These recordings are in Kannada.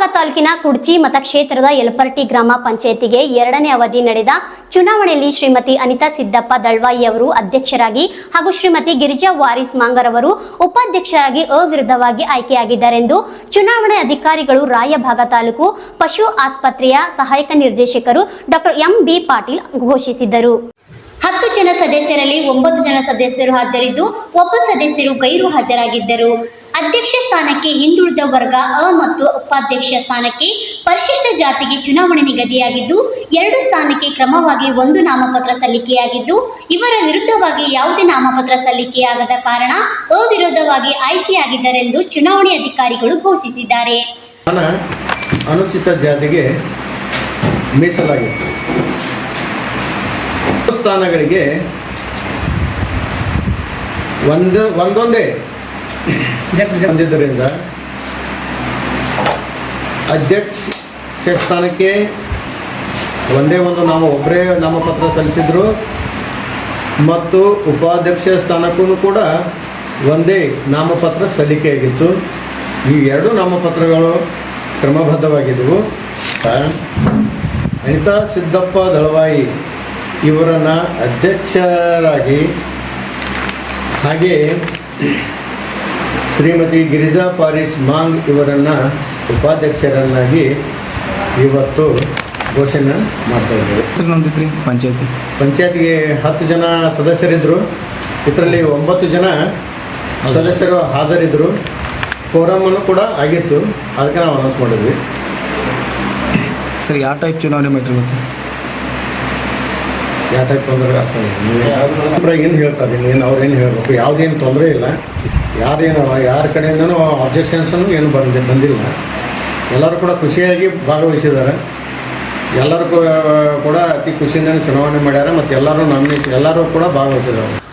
ರಾಯಭಾಗ ತಾಲೂಕಿನ ಕುಡ್ಚಿ ಮತಕ್ಷೇತ್ರದ ಯಲಪರ್ಟಿ ಗ್ರಾಮ ಪಂಚಾಯತಿಗೆ ಎರಡನೇ ಅವಧಿ ನಡೆದ ಚುನಾವಣೆಯಲ್ಲಿ ಶ್ರೀಮತಿ ಅನಿತಾ ಸಿದ್ದಪ್ಪ ದಳ್ವಾಯಿ ಅವರು ಅಧ್ಯಕ್ಷರಾಗಿ ಹಾಗೂ ಶ್ರೀಮತಿ ಗಿರಿಜಾ ವಾರಿಸ್ ಮಾಂಗರ್ ಅವರು ಉಪಾಧ್ಯಕ್ಷರಾಗಿ ಅವಿರುದ್ಧವಾಗಿ ಆಯ್ಕೆಯಾಗಿದ್ದಾರೆಂದು ಚುನಾವಣೆ ಅಧಿಕಾರಿಗಳು ರಾಯಭಾಗ ತಾಲೂಕು ಪಶು ಆಸ್ಪತ್ರೆಯ ಸಹಾಯಕ ನಿರ್ದೇಶಕರು ಡಾಕ್ಟರ್ ಎಂ ಬಿ ಪಾಟೀಲ್ ಘೋಷಿಸಿದರು ಹತ್ತು ಜನ ಸದಸ್ಯರಲ್ಲಿ ಒಂಬತ್ತು ಜನ ಸದಸ್ಯರು ಹಾಜರಿದ್ದು, ಒಬ್ಬ ಸದಸ್ಯರು ಗೈರು ಹಾಜರಾಗಿದ್ದರು. ಅಧ್ಯಕ್ಷ ಸ್ಥಾನಕ್ಕೆ ಹಿಂದುಳಿದ ವರ್ಗ, ಅ ಮತ್ತು ಉಪಾಧ್ಯಕ್ಷ ಸ್ಥಾನಕ್ಕೆ ಪರಿಶಿಷ್ಟ ಜಾತಿಗೆ ಚುನಾವಣೆ ನಿಗದಿಯಾಗಿದ್ದು, ಎರಡು ಸ್ಥಾನಕ್ಕೆ ಕ್ರಮವಾಗಿ ಒಂದು ನಾಮಪತ್ರ ಸಲ್ಲಿಕೆಯಾಗಿದ್ದು, ಇವರ ವಿರುದ್ಧವಾಗಿ ಯಾವುದೇ ನಾಮಪತ್ರ ಸಲ್ಲಿಕೆಯಾಗದ ಕಾರಣ ಅವಿರೋಧವಾಗಿ ಆಯ್ಕೆಯಾಗಿದ್ದಾರೆಂದು ಚುನಾವಣೆ ಅಧಿಕಾರಿಗಳು ಘೋಷಿಸಿದ್ದಾರೆ. ಅನುಚಿತ ಜಾತಿಗೆ ಮೀಸಲಾಗಿತ್ತು. ಸ್ಥಾನಗಳಿಗೆ ಒಂದು, ಒಂದೊಂದೇ ಹೊಂದಿದ್ದರಿಂದ ಅಧ್ಯಕ್ಷ ಸ್ಥಾನಕ್ಕೆ ಒಂದೇ ಒಂದು ನಾವು ಒಬ್ಬರೇ ನಾಮಪತ್ರ ಸಲ್ಲಿಸಿದ್ರು. ಮತ್ತು ಉಪಾಧ್ಯಕ್ಷ ಸ್ಥಾನಕ್ಕೂ ಕೂಡ ಒಂದೇ ನಾಮಪತ್ರ ಸಲ್ಲಿಕೆಯಾಗಿತ್ತು. ಈ ಎರಡು ನಾಮಪತ್ರಗಳು ಕ್ರಮಬದ್ಧವಾಗಿದ್ದವು ಅನಿತಾ ಸಿದ್ದಪ್ಪ ದಳವಾಯಿ ಇವರನ್ನು ಅಧ್ಯಕ್ಷರಾಗಿ ಹಾಗೆ ಶ್ರೀಮತಿ ಗಿರಿಜಾ ಪಾರಿಸ್ ಮಾಂಗ್ ಇವರನ್ನು ಉಪಾಧ್ಯಕ್ಷರನ್ನಾಗಿ ಇವತ್ತು ಘೋಷಣೆ ಮಾಡ್ತಾ ಇದ್ದೇವೆ ಪಂಚಾಯತಿ. ಪಂಚಾಯತಿಗೆ ಹತ್ತು ಜನ ಸದಸ್ಯರಿದ್ದರು ಇದರಲ್ಲಿ ಒಂಬತ್ತು ಜನ ಸದಸ್ಯರು ಹಾಜರಿದ್ದರು ಕೋರಮನ್ನು ಕೂಡ ಆಗಿತ್ತು. ಅದಕ್ಕೆ ನಾವು ಅನೌನ್ಸ್ ಮಾಡಿದ್ವಿ. ಸರಿ ಯಾವ ಟೈಪ್ ಚುನಾವಣೆ ಮಾಡ್ರಿ ಮತ್ತೆ ಯಾವ ಟೈಪ್ ತೊಂದರೆ ಆಗ್ತದೆ? ಏನು ಹೇಳ್ತಾರೆ ಏನು ಅವ್ರೇನು ಹೇಳಬೇಕು? ಯಾವುದೇನು ತೊಂದರೆ ಇಲ್ಲ. ಯಾರೇನು ಯಾರ ಕಡೆಯಿಂದನೂ ಅಬ್ಜೆಕ್ಷನ್ಸನ್ನು ಏನು ಬಂದಿ ಬಂದಿಲ್ಲ. ಎಲ್ಲರೂ ಕೂಡ ಖುಷಿಯಾಗಿ ಭಾಗವಹಿಸಿದ್ದಾರೆ. ಎಲ್ಲರೂ ಕೂಡ ಅತಿ ಖುಷಿಯಿಂದ ಚುನಾವಣೆ ಮಾಡ್ಯಾರ. ಮತ್ತು ಎಲ್ಲರೂ ನಾಮಿನೇಷನ್ ಎಲ್ಲರೂ ಕೂಡ ಭಾಗವಹಿಸಿದ್ದಾರೆ.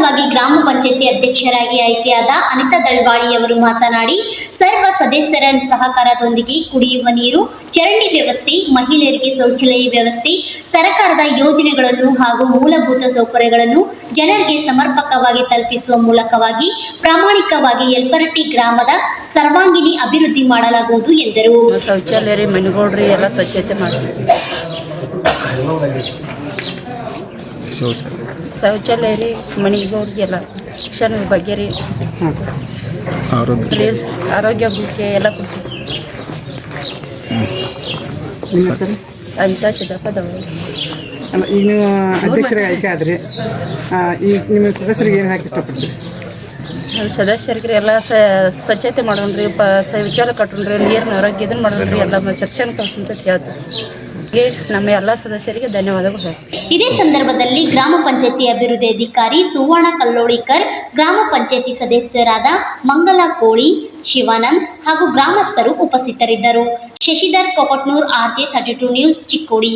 ನೂತನವಾಗಿ ಗ್ರಾಮ ಪಂಚಾಯತಿ ಅಧ್ಯಕ್ಷರಾಗಿ ಆಯ್ಕೆಯಾದ ಅನಿತಾ ದಳ್ವಾಳಿಯವರು ಮಾತನಾಡಿ, ಸರ್ವ ಸದಸ್ಯರ ಸಹಕಾರದೊಂದಿಗೆ ಕುಡಿಯುವ ನೀರು, ಚರಂಡಿ ವ್ಯವಸ್ಥೆ, ಮಹಿಳೆಯರಿಗೆ ಶೌಚಾಲಯ ವ್ಯವಸ್ಥೆ, ಸರ್ಕಾರದ ಯೋಜನೆಗಳನ್ನು ಹಾಗೂ ಮೂಲಭೂತ ಸೌಕರ್ಯಗಳನ್ನು ಜನರಿಗೆ ಸಮರ್ಪಕವಾಗಿ ತಲುಪಿಸುವ ಮೂಲಕವಾಗಿ ಪ್ರಾಮಾಣಿಕವಾಗಿ ಯಲ್ಪರಟ್ಟಿ ಗ್ರಾಮದ ಸರ್ವಾಂಗೀಣಿ ಅಭಿವೃದ್ಧಿ ಮಾಡಲಾಗುವುದು ಎಂದರು. ಶೌಚಾಲಯ ಎಲ್ಲ ಸ್ವಚ್ಛತೆ ಶೌಚಾಲಯ ಶೌಚಾಲಯ ರೀ ಮನೆಗೋರಿಗೆಲ್ಲ ಶಿಕ್ಷಣದ ಬಗ್ಗೆ ರೀ. ಆರೋಗ್ಯ. ಪ್ಲೇಸ್ ಆರೋಗ್ಯ ಬಗ್ಗೆ ಎಲ್ಲ ಕೊಡ್ತೀವಿ ನಿಮ್ಮ ಹೆಸರು? ಅಂತ ಸಿದ್ದಪ್ಪದವರು ಅಲ್ಲ ಈಗ ನೀವು ಅಧ್ಯಕ್ಷರಿಗೆ ಆಯ್ಕೆ ಆದ್ರಿ ಆ, ಈಗ ನಿಮ್ಮ ಸದಸ್ಯರಿಗೆ ಏನು ಹಾಕಿ ಇಷ್ಟಪಡ್ತೀರಿ? ನಮ್ಮ ಸದಸ್ಯರಿಗೆ ಎಲ್ಲ ಸ ಸ್ವಚ್ಛತೆ ಮಾಡೋಣ್ರಿ ಪ ಶೌಚಾಲಯ ಕಟ್ಟೋಣ್ರಿ ನೀರಿನ ಆರೋಗ್ಯ ಇದನ್ನು ಮಾಡೋಣ್ರಿ ಎಲ್ಲ ಶಿಕ್ಷಣ ಕಳ್ಸಂತ ಹೇಳ್ತೀವಿ. ಹೀಗೆ ನಮ್ಮ ಎಲ್ಲ ಸದಸ್ಯರಿಗೆ ಧನ್ಯವಾದಗಳು. ಇದೇ ಸಂದರ್ಭದಲ್ಲಿ ಗ್ರಾಮ ಪಂಚಾಯತಿ ಅಭಿವೃದ್ಧಿ ಅಧಿಕಾರಿ ಸುವರ್ಣ ಕಲ್ಲೋಳಿಕರ್, ಗ್ರಾಮ ಪಂಚಾಯತಿ ಸದಸ್ಯರಾದ ಮಂಗಲ ಕೋಳಿ, ಶಿವಾನಂದ್ ಹಾಗೂ ಗ್ರಾಮಸ್ಥರು ಉಪಸ್ಥಿತರಿದ್ದರು. Shashidhar Kokatnur RJ thirty two news Chikkodi.